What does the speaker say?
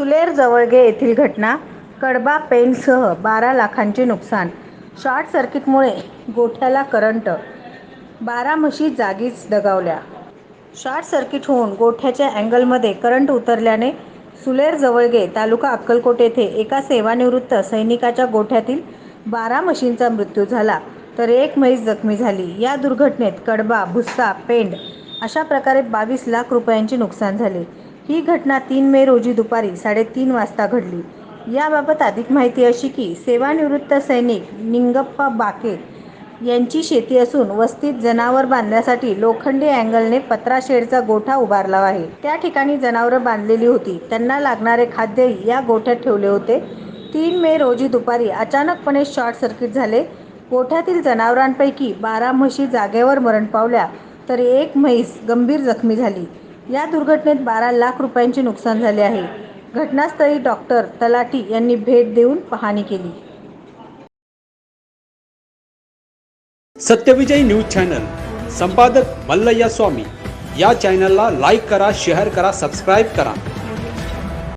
सुलेर जवळगे येथील घटना. कडबा पेंटसह बारा लाखांचे नुकसान. शॉर्ट सर्किटमुळे गोठ्याला करंट. बारा म्हशी जागीच दगावल्या. शॉर्ट सर्किट होऊन गोठ्याच्या अँगलमध्ये करंट उतरल्याने सुलेर जवळगे तालुका अक्कलकोट येथे एका सेवानिवृत्त सैनिकाच्या गोठ्यातील बारा म्हशींचा मृत्यू झाला. तर एक म्हैस जखमी झाली. या दुर्घटनेत कडबा भुस्सा पेंड अशा प्रकारे बावीस लाख रुपयांचे नुकसान झाले. ही घटना तीन मे रोजी दुपारी साडेतीन वाजता घडली. याबाबत अधिक माहिती अशी की सेवानिवृत्त सैनिक निंगप्पा बाके यांची शेती असून वस्तीत जनावर बांधण्यासाठी लोखंडी अँगलने पत्रा शेडचा गोठा उभारला आहे. त्या ठिकाणी जनावरं बांधलेली होती. त्यांना लागणारे खाद्यही या गोठ्यात ठेवले होते. तीन मे रोजी दुपारी अचानकपणे शॉर्ट सर्किट झाले. गोठ्यातील जनावरांपैकी बारा म्हशी जागेवर मरण पावल्या तर एक म्हैस गंभीर जखमी झाली. या दुर्घटनेत बारा लाख रुपयांचे नुकसान झाले आहे. घटनास्थळी डॉक्टर तलाठी यांनी भेट देऊन पाहणी केली. सत्यविजय न्यूज चॅनल संपादक मल्लय्या स्वामी. या चॅनलला लाईक करा शेअर करा सबस्क्राईब करा.